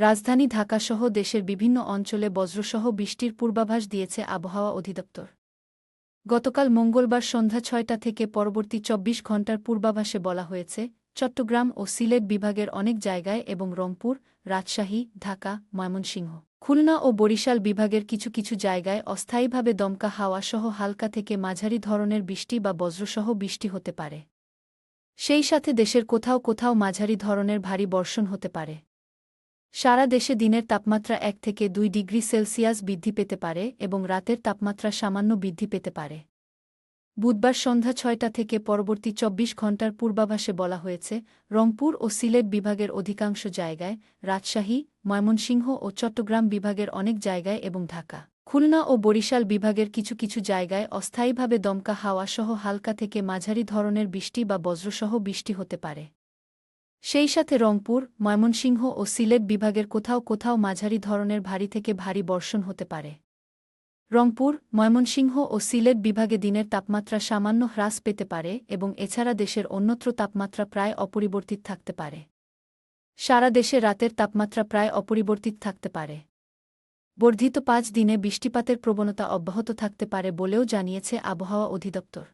রাজধানী ঢাকাসহ দেশের বিভিন্ন অঞ্চলে বজ্রসহ বৃষ্টির পূর্বাভাস দিয়েছে আবহাওয়া অধিদপ্তর। গতকাল মঙ্গলবার সন্ধ্যা ছয়টা থেকে পরবর্তী চব্বিশ ঘণ্টার পূর্বাভাসে বলা হয়েছে, চট্টগ্রাম ও সিলেট বিভাগের অনেক জায়গায় এবং রংপুর, রাজশাহী, ঢাকা, ময়মনসিংহ, খুলনা ও বরিশাল বিভাগের কিছু কিছু জায়গায় অস্থায়ীভাবে দমকা হাওয়াসহ হালকা থেকে মাঝারি ধরনের বৃষ্টি বা বজ্রসহ বৃষ্টি হতে পারে। সেই সাথে দেশের কোথাও কোথাও মাঝারি ধরনের ভারী বর্ষণ হতে পারে। সারা দেশে দিনের তাপমাত্রা এক থেকে দুই ডিগ্রি সেলসিয়াস বৃদ্ধি পেতে পারে এবং রাতের তাপমাত্রা সামান্য বৃদ্ধি পেতে পারে। বুধবার সন্ধ্যা ছয়টা থেকে পরবর্তী চব্বিশ ঘণ্টার পূর্বাভাসে বলা হয়েছে, রংপুর ও সিলেট বিভাগের অধিকাংশ জায়গায় রাজশাহী, ময়মনসিংহ ও চট্টগ্রাম বিভাগের অনেক জায়গায় এবং ঢাকা, খুলনা ও বরিশাল বিভাগের কিছু কিছু জায়গায় অস্থায়ীভাবে দমকা হাওয়াসহ হালকা থেকে মাঝারি ধরনের বৃষ্টি বা বজ্রসহ বৃষ্টি হতে পারে। সেই সাথে রংপুর, ময়মনসিংহ ও সিলেট বিভাগের কোথাও কোথাও মাঝারি ধরনের ভারী থেকে ভারী বর্ষণ হতে পারে। রংপুর, ময়মনসিংহ ও সিলেট বিভাগে দিনের তাপমাত্রা সামান্য হ্রাস পেতে পারে এবং এছাড়া দেশের অন্যত্র তাপমাত্রা প্রায় অপরিবর্তিত থাকতে পারে। সারা দেশে রাতের তাপমাত্রা প্রায় অপরিবর্তিত থাকতে পারে। বর্ধিত পাঁচ দিনে বৃষ্টিপাতের প্রবণতা অব্যাহত থাকতে পারে বলেও জানিয়েছে আবহাওয়া অধিদপ্তর।